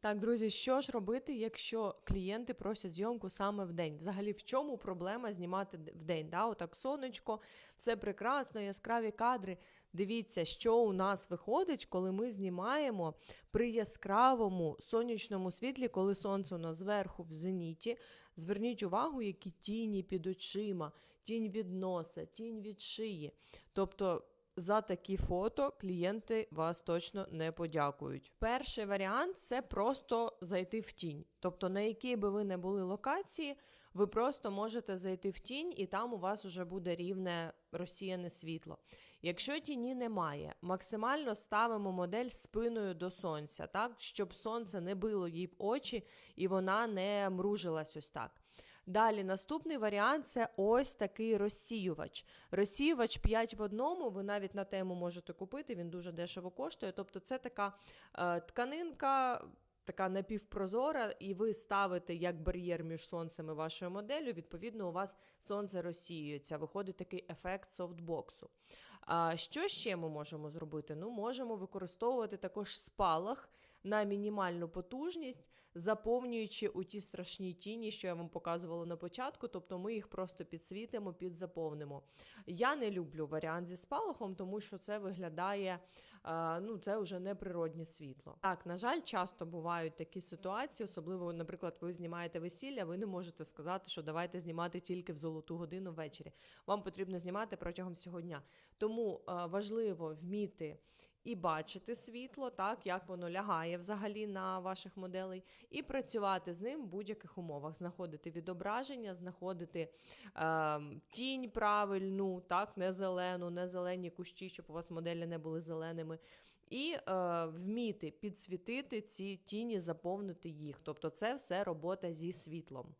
Так, друзі, що ж робити, якщо клієнти просять зйомку саме в день? Взагалі, в чому проблема знімати в день? Да? Отак сонечко, все прекрасно, яскраві кадри. Дивіться, що у нас виходить, коли ми знімаємо при яскравому сонячному світлі, коли сонце у нас зверху в зеніті. Зверніть увагу, які тіні під очима, тінь від носа, тінь від шиї. Тобто. За такі фото клієнти вас точно не подякують. Перший варіант це просто зайти в тінь. Тобто, на якій би ви не були локації, ви просто можете зайти в тінь, і там у вас вже буде рівне розсіяне світло. Якщо тіні немає, максимально ставимо модель спиною до сонця, так, щоб сонце не било їй в очі і вона не мружилась ось так. Далі, наступний варіант це ось такий розсіювач. Розсіювач 5 в одному, ви навіть на тему можете купити, він дуже дешево коштує. Тобто, це така е, тканинка. Така напівпрозора, і ви ставите як бар'єр між сонцем і вашою моделлю. Відповідно, у вас сонце розсіюється. Виходить такий ефект софтбоксу. А що ще ми можемо зробити? Ну, можемо використовувати також спалах на мінімальну потужність, заповнюючи у ті страшні тіні, що я вам показувала на початку. Тобто ми їх просто підсвітимо, підзаповнимо. Я не люблю варіант зі спалахом, тому що це виглядає, а, ну, це вже неприроднє світло. Так, на жаль, часто бувають такі ситуації, особливо, наприклад, ви знімаєте весілля, ви не можете сказати, що давайте знімати тільки в золоту годину ввечері. Вам потрібно знімати протягом всього дня. Тому е, важливо вміти і бачити світло, так як воно лягає взагалі на ваших моделей, і працювати з ним в будь-яких умовах, знаходити відображення, знаходити е, тінь правильну, так, не зелену, не зелені кущі, щоб у вас моделі не були зеленими. І е, вміти підсвітити ці тіні, заповнити їх. Тобто, це все робота зі світлом.